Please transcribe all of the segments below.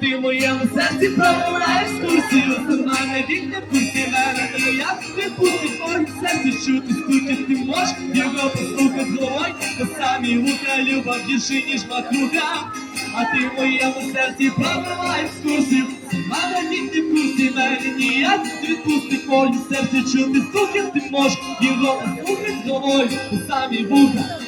Ти в моєму серці провела екскурсію Сама не вік не пусти мене не пустить Ой, в серці чути стукіт ти можеш Його послухати. Головой Та самі вуха любов більше ніж макруха А ти в моєму серці провела екскурсію Сама не вік не пусти мене ніяк не відпустить Ой, в серці чути стукіт ти можеш Його послухати. Головой Та самі вуха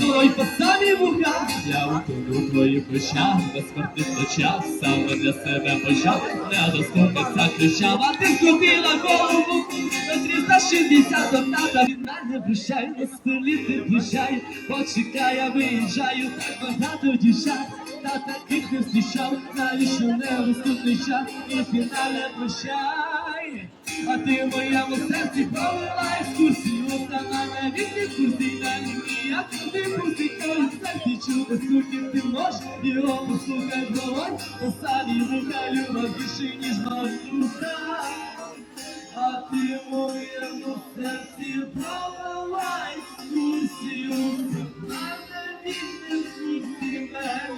Ой, по самі вуха, я утону твоїх очах, безсмертних ночах, саме для себе почав, не доступиться ключам, а ти скрутила голову, на 360 одната від мене прощай, на столі ти прощай, почекай, я виїжджаю, так багато дівчат, та таких не зустрічав, навіщо не наступний час, і фінальне прощай. А ти в моєму серці провела екскурсію, сама не від екскурсій, мене ніяк не пустить твої серці, чути стуків ти можеш, його послухай то самі вуха більше, ніж малюка. А ти в моєму серці провела екскурсію, сама не від екскурсій, мене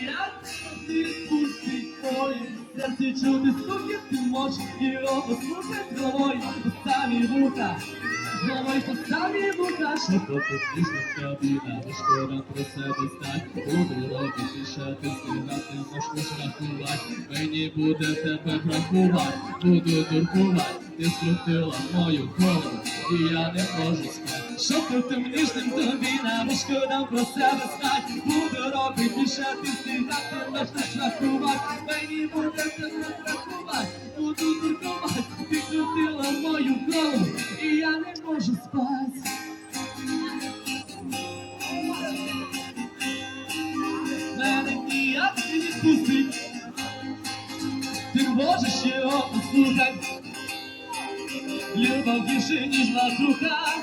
ніяк не пустить твої серці, чути стуків ти можеш, його послухай головой, то вуха, що шкода про себе стать, буду робити ще ти стигати, можеш рахувати, мені буде тебе бракувати, буду дуркувати, ти скрутила мою голову, і я не можу спати. Що ти тим ніжним тобі не шкода про себе стать, буду робити ще ти стигати, можеш рахувати, мені буде тебе бракувати, буду дуркувати, ти крутила мою голову, і я не можу спати. Мене ніяк не відпустить, ти можеш його послухати. Любов більше, ніж макруха,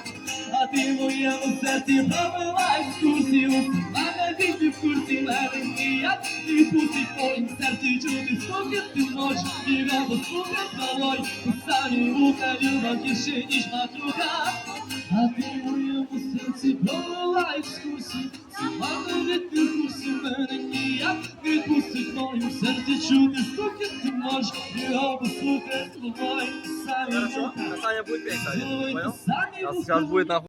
а ти в моєму серці пробила екскурсію. Мене війти в курсі, мене ніяк не відпустить в моїм серці чути стуки, ти можеш його послухати головой. У самі вуха, любов більше, ніж макруха, а ти в моєму серці пробила екскурсію. Сама не війти в курсі, мене ніяк відпустить в моїм серці чути стуки, ти можеш його послухати головой. У самі вуха. Саня будет петь, Саня, понял? сейчас будет нахуй.